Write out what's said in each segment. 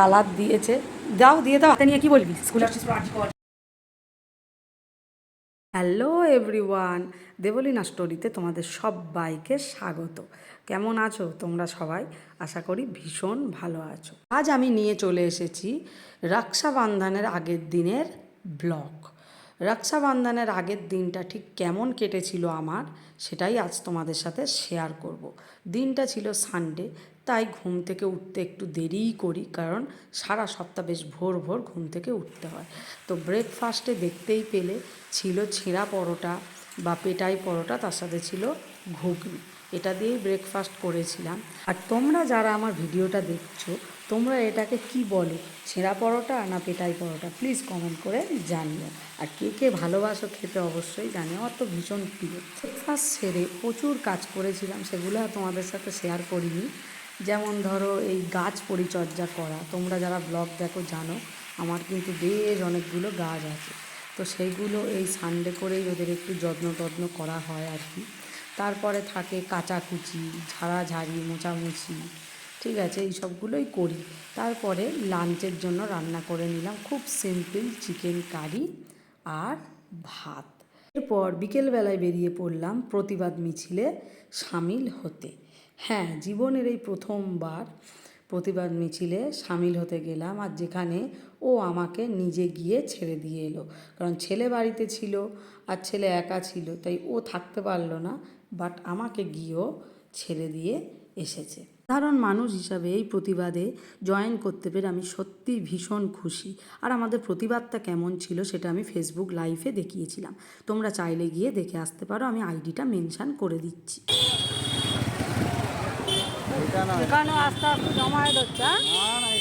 Colour দিয়েছে। দাও, দিয়ে দাও, হাতে নিয়ে কি বলবি? স্কুলে হ্যালো এভরিওয়ান দেবলীনা স্টোরিতে তোমাদের সবাইকে স্বাগত। কেমন আছো তোমরা সবাই? আশা করি ভীষণ ভালো আছো। আজ আমি নিয়ে চলে এসেছি রক্ষাবন্ধনের আগের দিনের ব্লগ। রক্ষাবন্ধনের আগের দিনটা ঠিক কেমন কেটেছিল আমার, সেটাই আজ তোমাদের সাথে শেয়ার করব। দিনটা ছিল সানডে তাই ঘুম থেকে উঠতে একটু দেরিই করি, কারণ সারা সপ্তাহ বেশ ভোর ভোর ঘুম থেকে উঠতে হয়। তো ব্রেকফাস্টে দেখতেই পেলে ছিল ছেঁড়া পরোটা বা পেটাই পরোটা, তার সাথে ছিল ঘুগনি। এটা দিয়েই ব্রেকফাস্ট করেছিলাম। আর তোমরা যারা আমার ভিডিওটা দেখছ, তোমরা এটাকে কি বলো? ছেঁড়া পরোটা না পেটাই পরোটা? প্লিজ কমেন্ট করে জানিও। আর কে কে ভালোবাসো খেতে অবশ্যই জানিও। আমার তো ভীষণ প্রিয়। ব্রেকফাস্ট সেরে প্রচুর কাজ করেছিলাম, সেগুলো তোমাদের সাথে শেয়ার করিনি। যেমন ধরো এই গাছ পরিচর্যা করা, তোমরা যারা ব্লগ দেখো জানো, আমার কিন্তু বেশ অনেকগুলো গাছ আছে। তো সেইগুলো এই সানডে করেই ওদের একটু যত্ন টত্ন করা হয় আর কি। তারপরে থাকে কাচাকুচি, ঝাড়াঝাড়ি, মোচামুচি, ঠিক আছে, এই সবগুলোই করি। তারপরে লাঞ্চের জন্য রান্না করে নিলাম খুব সিম্পল চিকেন কারি আর ভাত। এরপর বিকেলবেলায় বেরিয়ে পড়লাম প্রতিবাদ মিছিলে সামিল হতে। হ্যাঁ জীবনের এই প্রথমবার প্রতিবাদ মিছিলে সামিল হতে গেলাম আর যেখানে ও আমাকে নিজে গিয়ে ছেড়ে দিয়ে এলো। কারণ ছেলে বাড়িতে ছিল আর ছেলে একা ছিল, তাই ও থাকতে পারল না বাট আমাকে গিয়েও ছেড়ে দিয়ে এসেছে। সাধারণ মানুষ হিসাবে এই প্রতিবাদে জয়েন করতে পেরে আমি সত্যি ভীষণ খুশি। আর আমাদের প্রতিবাদটা কেমন ছিল সেটা আমি ফেসবুক লাইভে দেখিয়েছিলাম। তোমরা চাইলে গিয়ে দেখে আসতে পারো, আমি আইডিটা মেনশান করে দিচ্ছি। এখানে আস্তে আস্তে জমায়েত হচ্ছে হ্যাঁ?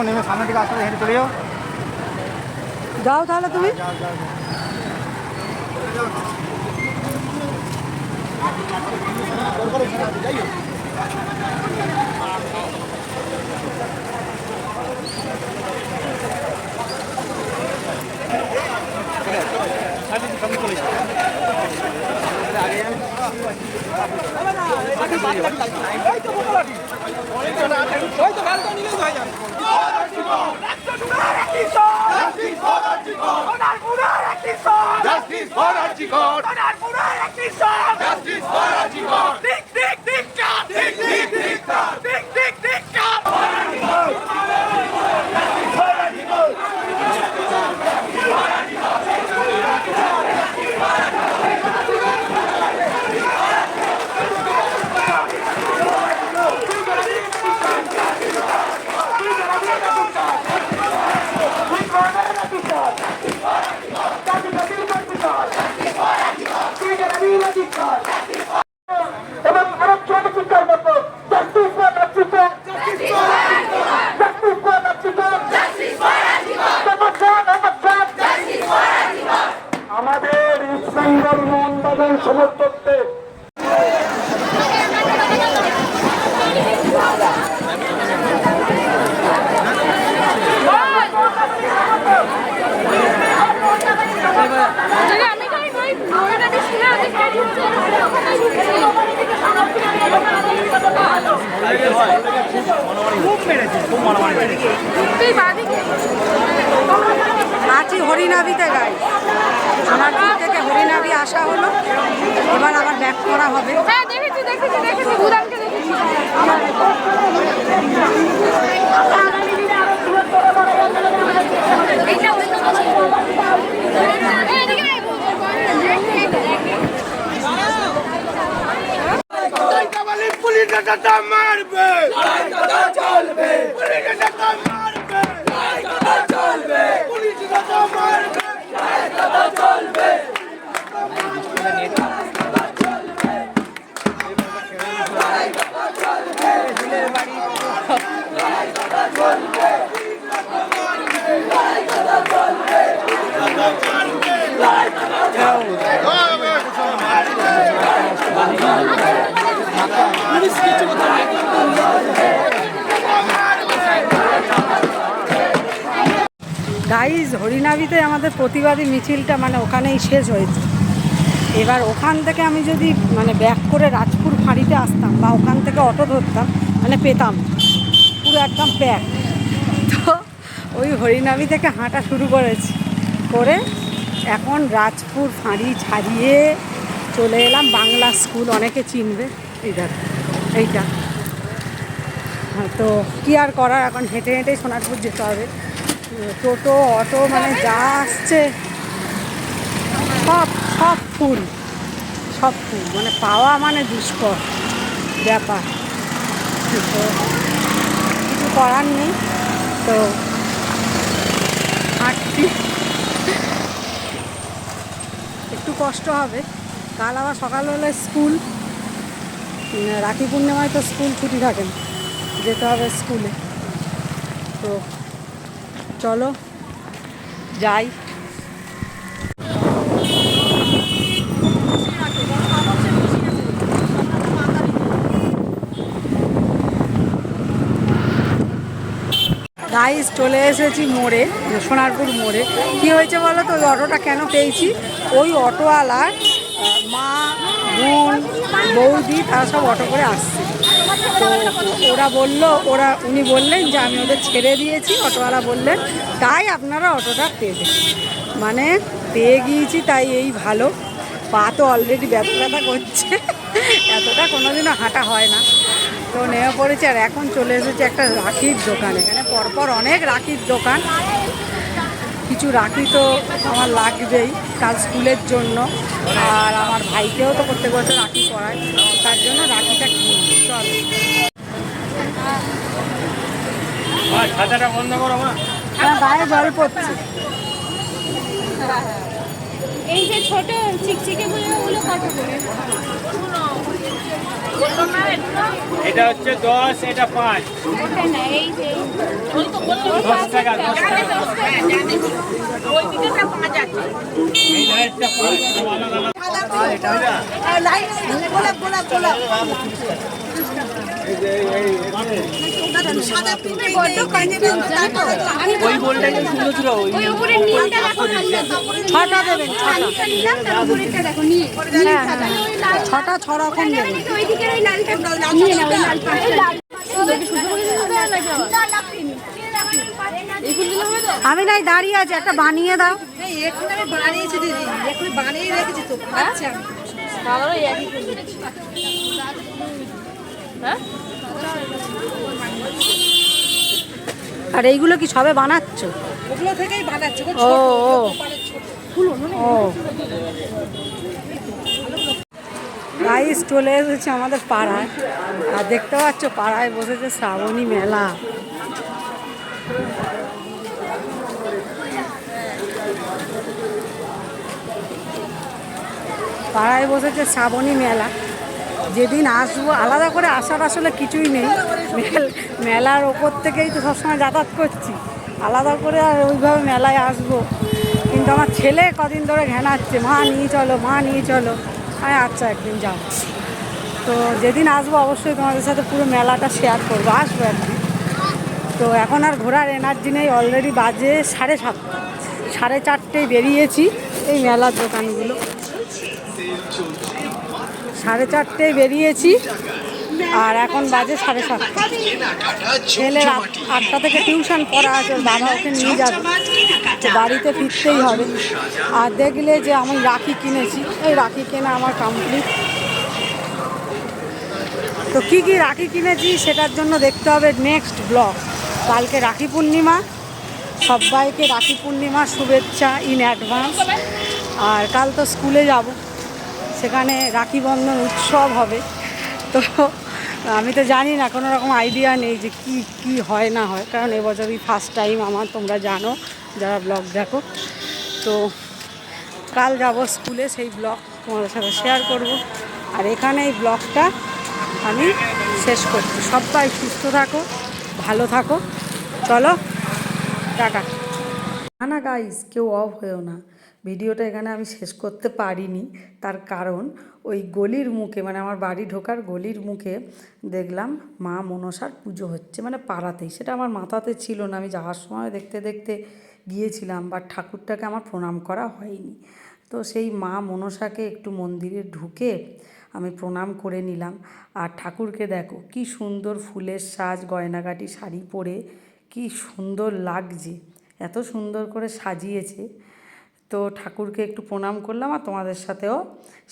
নামো নেমে সামনের দিকে আসতে হেঁটে চলে যাও যাও তাহলে তুমি Justice Archicot! Justice for Archicot! আছি হরিনাভিতে গাই। আমার দিক থেকে হরিনাভি আসা হলো। এবার আবার ব্যাক করা হবে। হ্যাঁ দেখেছি দেখেছি দেখেছি উদানকে দেখেছি এইটা ওই এদিকে আয়, পুলিশ দাদা মারবে চলবে পুলিশ দাদা মারবে চলবে পুলিশ দাদা মারবে গাইজ হরিনাবিতে আমাদের প্রতিবাদী মিছিলটা মানে ওখানেই শেষ হয়েছে। এবার ওখান থেকে আমি যদি মানে ব্যাক করে রাজপুর ফাঁড়িতে আসতাম বা ওখান থেকে অটো ধরতাম মানে পেতাম। পুরো একদম প্যাক তো ওই হরিনাবি থেকে হাঁটা শুরু করেছি। করে এখন রাজপুর ফাঁড়ি ছাড়িয়ে চলে এলাম। বাংলা স্কুল অনেকে চিনবে। এইটা এইটা। হ্যাঁ, তো কী আর করার? এখন হেঁটে হেঁটেই সোনারপুর যেতে হবে। টোটো, অটো মানে যা আসছে, সব সব ফুল সব ফুল মানে পাওয়া মানে দুষ্কর, ব্যাপার। তো কিছু করার নেই, তো হাঁটছি। একটু কষ্ট হবে, কাল আবার সকালবেলা স্কুল রাখি পূর্ণিমায় তো স্কুল ছুটি থাকে যেতে হবে স্কুলে। তো চলো, যাই। গাইস চলে এসেছি মোড়ে সোনারপুর মোড়ে। কি হয়েছে বলো তো? ওই অটোটা কেন পেয়েছি? ওই অটোওয়ালার মা, বোন, বৌদি, তারা সব অটো করে আসছে। তো ওরা বলল, ওরা, উনি বললেন যে আমি ওদের ছেড়ে দিয়েছি, অটোওয়ালা বললেন, তাই আপনারা অটোটা পেয়ে মানে পেয়ে গিয়েছি, তাই এই ভালো। পা তো অলরেডি ব্যথা ব্যথা করছে। এতটা কোনোদিনও হাঁটা হয় না। তো নেমে পড়েছে, আর এখন চলে এসেছে একটা রাখির দোকান। এখানে পরপর অনেক রাখির দোকান। কিছু রাখি তো আমার লাগবেই কাল স্কুলের জন্য। আর আমার ভাইকেও তো প্রত্যেক বছর রাখি করায় তার জন্য রাখিটা কিনি চলো। ছাতাটা বন্ধ করো মা। আমার গায়ে জল পড়ছে। এই যে ছোট চিকচিকে গুলো কত করে? এটা হচ্ছে দশ এটা পাঁচ। দশ টাকা দশ টাকা। ছটা ছ রকম তো আমি নাই দাঁড়িয়ে আছি একটা বানিয়ে দাও। দাদারও একই ফুল হ্যাঁ? আর এইগুলো কি সবে বানাচ্ছ? ওগুলো থেকেই বানাচ্ছে। ও ও। ও। চলে এসেছে আমাদের পাড়ায়। আর দেখতে পাচ্ছ পাড়ায় বসেছে শ্রাবণী মেলা। পাড়ায় বসেছে শ্রাবণী মেলা। যেদিন আসব, আলাদা করে আসার আসলে কিছুই নেই। মেল- মেলার ওপর থেকেই তো সবসময় যাতায়াত করছি। আলাদা করে আর ওইভাবে মেলায় আসব। কিন্তু আমার ছেলে কদিন ধরে ঘেনাচ্ছে, মা, নিয়ে চলো, মা, নিয়ে চলো। আমি আচ্ছা একদিন যাও। তো যেদিন আসব, অবশ্যই তোমাদের সাথে পুরো মেলাটা শেয়ার করব। আসব একদিন তো এখন আর ঘোরার এনার্জি নেই অলরেডি বাজে সাড়ে সাতটা। সাড়ে চারটেয় বেরিয়েছি এই মেলার দোকানগুলো। সাড়ে চারটেয় বেরিয়েছি আর এখন বাজে সাড়ে সাতটা। ছেলের আট- আটটা থেকে টিউশন পড়া আছে বাবা ওকে নিয়ে যাবে। তো বাড়িতে ফিরতেই হবে। আর দেখলে যে আমি রাখি কিনেছি, এই রাখি কেনা আমার কমপ্লিট তো কী কী রাখি কিনেছি সেটার জন্য দেখতে হবে নেক্সট ব্লগ কালকে রাখি পূর্ণিমা। সবাইকে রাখি পূর্ণিমার শুভেচ্ছা ইন অ্যাডভান্স আর কাল তো স্কুলে যাব। সেখানে রাখি বন্ধন উৎসব হবে। তো আমি তো জানি না, কোনো রকম আইডিয়া নেই যে কি কি হয় না হয়, কারণ এবছরই ফার্স্ট টাইম আমার, তোমরা জানো, যারা ব্লগ দেখো। তো কাল যাব স্কুলে, সেই ব্লগ তোমাদের সাথে শেয়ার করব। আর এখানে এই ব্লগটা আমি শেষ করছি। সবাই সুস্থ থাকো, ভালো থাকো। চলো, টাটা। না না গাইস কেউ অফ হয়েও না। ভিডিওটা এখানে আমি শেষ করতে পারিনি। তার কারণ, ওই গলির মুখে মানে আমার বাড়ি ঢোকার গলির মুখে দেখলাম মা মনসার পুজো হচ্ছে মানে পাড়াতেই। সেটা আমার মাথাতে ছিল না। আমি যাওয়ার সময় দেখতে দেখতে গিয়েছিলাম বা ঠাকুরটাকে আমার প্রণাম করা হয়নি। তো সেই মা মনসাকে একটু মন্দিরে ঢুকে আমি প্রণাম করে নিলাম। আর ঠাকুরকে দেখো, কি সুন্দর ফুলের সাজ, গয়নাগাটি, শাড়ি পরে কি সুন্দর লাগছে। এত সুন্দর করে সাজিয়েছে। তো ঠাকুরকে একটু প্রণাম করলাম আর তোমাদের সাথেও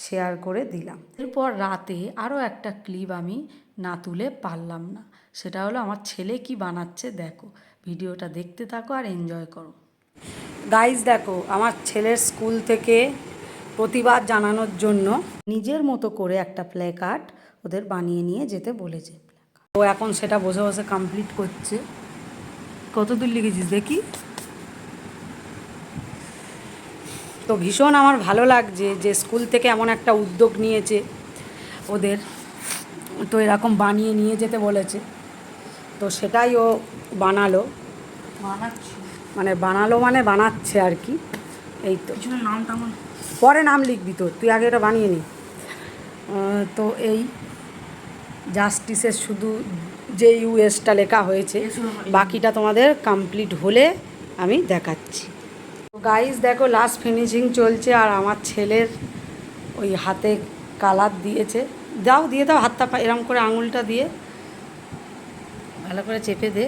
শেয়ার করে দিলাম। এরপর রাতে আরও একটা ক্লিপ আমি না তুলে পারলাম না। সেটা হলো আমার ছেলে কি বানাচ্ছে দেখো। ভিডিওটা দেখতে থাকো আর এনজয় করো। গাইজ দেখো, আমার ছেলের স্কুল থেকে প্রতিবাদ জানানোর জন্য নিজের মতো করে একটা প্লে কার্ড ওদের বানিয়ে নিয়ে যেতে বলেছে। ও এখন সেটা বসে বসে কমপ্লিট করছে। কতদূর লিখেছিস দেখি? তো ভীষণ আমার ভালো লাগছে যে স্কুল থেকে এমন একটা উদ্যোগ নিয়েছে ওদের। তো এরকম বানিয়ে নিয়ে যেতে বলেছে। তো সেটাই ও বানালো। বানাচ্ছি? মানে বানালো মানে বানাচ্ছে আর কি। এই তো। পরে নাম লিখবি তো তুই আগে এটা বানিয়ে নি। তো এই জাস্টিসের শুধু যে ইউএসটা লেখা হয়েছে। বাকিটা তোমাদের কমপ্লিট হলে আমি দেখাচ্ছি। গাইস দেখো লাস্ট ফিনিশিং চলছে আর আমার ছেলের ওই হাতে কালার দিয়েছে। দাও দিয়ে দাও হাতটা এরম করে আঙুলটা দিয়ে। ভালো করে চেপে দে।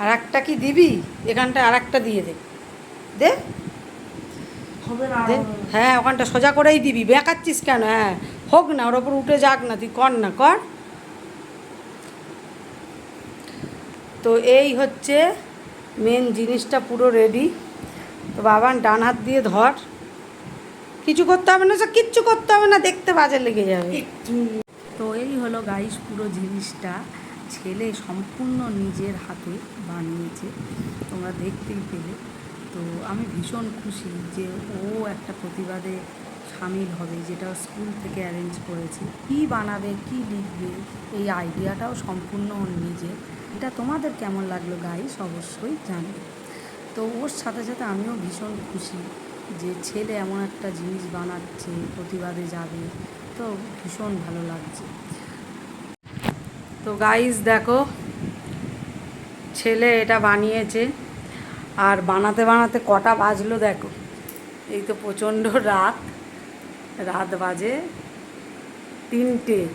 আর একটা কি দিবি? এখানটা আর একটা দিয়ে দে। দে। হবে না দে। হ্যাঁ ওখানটা সোজা করেই দিবি। বেঁকাচ্ছিস কেন? হ্যাঁ হোক না ওর ওপর উঠে যাক না তুই কর না কর। তো এই হচ্ছে মেন জিনিসটা পুরো রেডি তো বাবান ডান হাত দিয়ে ধর। কিছু করতে হবে না কিচ্ছু করতে হবে না, দেখতে বাজে লেগে যাবে। তো এই হলো গাইস পুরো জিনিসটা। ছেলে সম্পূর্ণ নিজের হাতে বানিয়েছে, তোমরা দেখতেই পেলে। তো আমি ভীষণ খুশি যে ও একটা প্রতিবাদে সামিল হবে, যেটা স্কুল থেকে অ্যারেঞ্জ করেছে। কী বানাবে, কী লিখবে, এই আইডিয়াটাও সম্পূর্ণ ওর নিজের। এটা তোমাদের কেমন লাগল গাইস অবশ্যই জানবে তো ওর সাথে সাথে আমিও ভীষণ খুশি যে ছেলে এমন একটা জিনিস বানাচ্ছে, প্রতিবাদে যাবে। তো ভীষণ ভালো লাগছে। তো গাইস দেখো, ছেলে এটা বানিয়েছে। আর বানাতে বানাতে কটা বাজলো দেখো। এই তো প্রচণ্ড রাত। রাত বাজে তিনটে।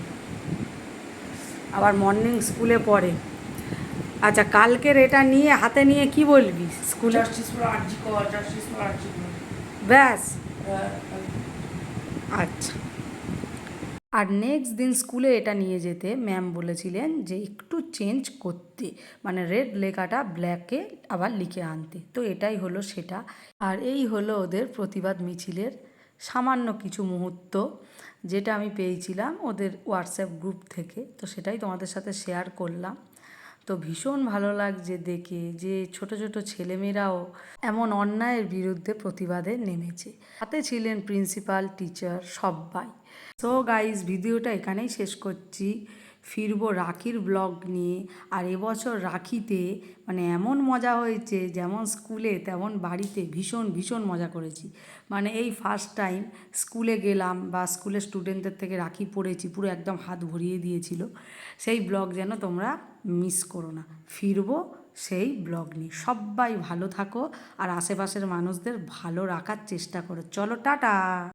আবার মর্নিং স্কুলে পড়ে। আচ্ছা কালকের এটা নিয়ে হাতে নিয়ে কি বলবি? স্কুলে ব্যাস। আচ্ছা। আর নেক্সট দিন স্কুলে এটা নিয়ে যেতে ম্যাম বলেছিলেন যে একটু চেঞ্জ করতে। মানে রেড লেখাটা ব্ল্যাকে আবার লিখে আনতে। তো এটাই হলো সেটা। আর এই হলো ওদের প্রতিবাদ মিছিলের সামান্য কিছু মুহূর্ত যেটা আমি পেয়েছিলাম ওদের হোয়াটসঅ্যাপ গ্রুপ থেকে। তো সেটাই তোমাদের সাথে শেয়ার করলাম। তো ভীষণ ভালো লাগছে দেখে যে ছোট ছোট ছেলেমেয়েরাও এমন অন্যায়ের বিরুদ্ধে প্রতিবাদে নেমেছে। হাতে ছিলেন প্রিন্সিপাল টিচার সবাই সো গাইজ ভিডিওটা এখানেই শেষ করছি। ফিরবো রাখির ব্লগ নিয়ে। আর এবছর রাখিতে মানে এমন মজা হয়েছে, যেমন স্কুলে, তেমন বাড়িতে ভীষণ ভীষণ মজা করেছি। মানে এই ফার্স্ট টাইম স্কুলে গেলাম বা স্কুলের স্টুডেন্টদের থেকে রাখি পড়েছি, পুরো একদম হাত ভরিয়ে দিয়েছিল। সেই ব্লগ যেন তোমরা মিস করো না। ফিরবো সেই ব্লগ নিয়ে। সবাই ভালো থাকো আর আশেপাশের মানুষদের ভালো রাখার চেষ্টা করো। চলো, টাটা!